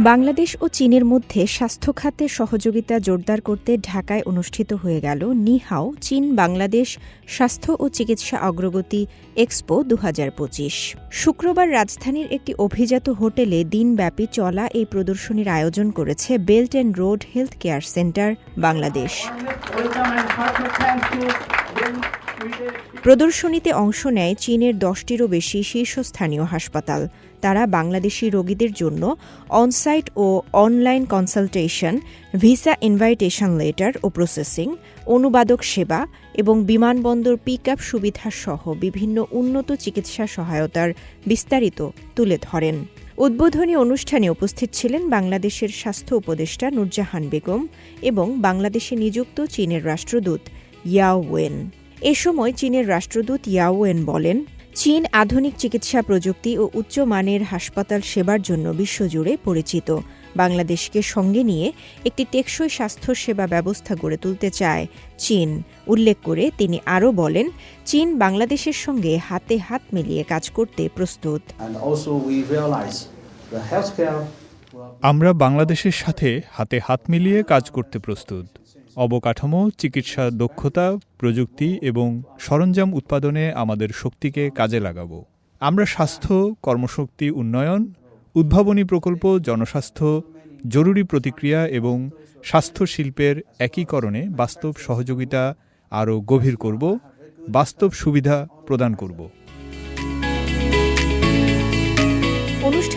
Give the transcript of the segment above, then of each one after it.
বাংলাদেশ ও চীনের মধ্যে স্বাস্থ্য খাতে সহযোগিতা জোরদার করতে ঢাকায় অনুষ্ঠিত হয়ে গেল নিহাও চীন বাংলাদেশ স্বাস্থ্য ও চিকিৎসা অগ্রগতি এক্সপো দু হাজার পঁচিশ। শুক্রবার রাজধানীর একটি অভিজাত হোটেলে দিনব্যাপী চলা এই প্রদর্শনীর আয়োজন করেছে belt and road health care centre Bangladesh. প্রদর্শনীতে অংশ নেয় চীনের দশটিরও বেশি শীর্ষস্থানীয় হাসপাতাল। তারা বাংলাদেশি রোগীদের জন্য অনসাইট ও online consultation visa invitation letter ও প্রসেসিং অনুবাদক সেবা এবং বিমানবন্দর পিক আপ সুবিধা সহ বিভিন্ন উন্নত চিকিৎসা সহায়তার বিস্তারিত তুলে ধরেন। উদ্বোধনী অনুষ্ঠানে উপস্থিত ছিলেন বাংলাদেশের স্বাস্থ্য উপদেষ্টা নুরজাহান বেগম এবং বাংলাদেশে নিযুক্ত চীনের রাষ্ট্রদূত ইয়াও ওয়েন। এ সময় চীনের রাষ্ট্রদূত ইয়াওয়েন বলেন চীন আধুনিক চিকিৎসা প্রযুক্তি ও উচ্চমানের হাসপাতাল সেবার জন্য বিশ্বজুড়ে পরিচিত। বাংলাদেশকে সঙ্গে নিয়ে একটি টেকসই স্বাস্থ্য সেবা ব্যবস্থা গড়ে তুলতে চায় চীন। উল্লেখ করে তিনি আরও বলেন চীন বাংলাদেশের সঙ্গে হাতে হাত মিলিয়ে কাজ করতে প্রস্তুত। আমরা বাংলাদেশের সাথে হাতে হাত মিলিয়ে কাজ করতে প্রস্তুত। অবকাঠামো, চিকিৎসা দক্ষতা, প্রযুক্তি এবং সরঞ্জাম উৎপাদনে আমাদের শক্তিকে কাজে লাগাবো। আমরা স্বাস্থ্য, কর্মশক্তি উন্নয়ন, উদ্ভাবনী প্রকল্প, জনস্বাস্থ্য, জরুরি প্রতিক্রিয়া এবং স্বাস্থ্য শিল্পের একীকরণে বাস্তব সহযোগিতা আরও গভীর করব, বাস্তব সুবিধা প্রদান করব।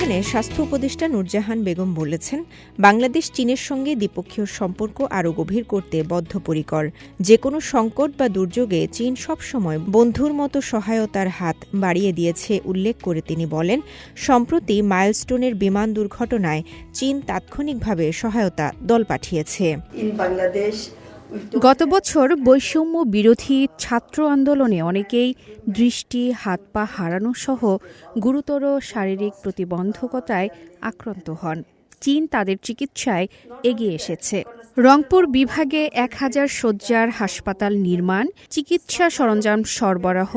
অনুষ্ঠানে স্বাস্থ্য উপদেষ্টা নুরজাহান বেগম বলেছেন, বাংলাদেশ চীনের সঙ্গে দ্বিপক্ষীয় সম্পর্ক আরও গভীর করতে বদ্ধপরিকর যে কোনো সংকট বা দুর্যোগে চীন সবসময় বন্ধুর মতো সহায়তার হাত বাড়িয়ে দিয়েছে উল্লেখ করে তিনি বলেন, সম্প্রতি মাইলস্টোনের বিমান দুর্ঘটনায় চীন তাৎক্ষণিকভাবে সহায়তা দল পাঠিয়েছে Bangladesh. গত বছর বৈষম্য বিরোধী ছাত্র আন্দোলনে অনেকেই দৃষ্টি, হাত পা হারানো সহ গুরুতর শারীরিক প্রতিবন্ধকতায় আক্রান্ত হন। চীন তাদের চিকিৎসায় এগিয়ে এসেছে। রংপুর বিভাগে এক হাজার শয্যার হাসপাতাল নির্মাণ, চিকিৎসা সরঞ্জাম সরবরাহ,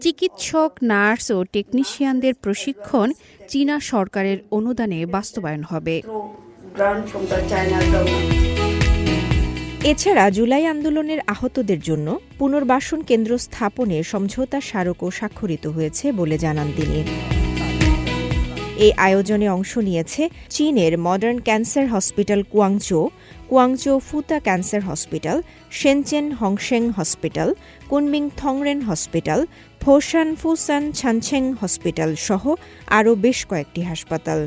চিকিৎসক, নার্স ও টেকনিশিয়ানদের প্রশিক্ষণ চীনা সরকারের অনুদানে বাস্তবায়ন হবে। এছাড়া জুলাই আন্দোলনের আহতদের জন্য পুনর্বাসন কেন্দ্র স্থাপনে সমঝোতা স্মারকও স্বাক্ষরিত হয়েছে বলে জানান তিনি। এই আয়োজনে অংশ নিয়েছে চীনের modern cancer hospital Guangzhou Guangzhou Fuda cancer hospital Shenzhen Hongsheng hospital, Kunming Tongren hospital, Foshan Foshan Chancheng hospital সহ আরও বেশ কয়েকটি হাসপাতাল।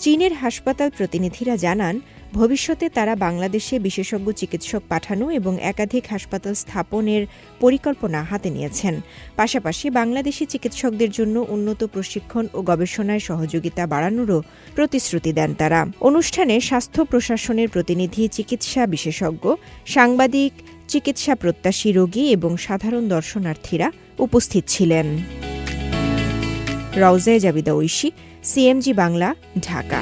চীনের হাসপাতাল প্রতিনিধিরা জানান, ভবিষ্যতে তারা বাংলাদেশে বিশেষজ্ঞ চিকিৎসক পাঠানো এবং একাধিক হাসপাতাল স্থাপনের পরিকল্পনা হাতে নিয়েছেন। পাশাপাশি বাংলাদেশি চিকিৎসকদের জন্য উন্নত প্রশিক্ষণ ও গবেষণায় সহযোগিতা বাড়ানোরও প্রতিশ্রুতি দেন তারা। অনুষ্ঠানে স্বাস্থ্য প্রশাসনের প্রতিনিধি, চিকিৎসা বিশেষজ্ঞ, সাংবাদিক, চিকিৎসা প্রত্যাশী রোগী এবং সাধারণ দর্শনার্থীরা উপস্থিত ছিলেন। রওজায় জাবিদা ঐশী সিএমজি বাংলা ঢাকা।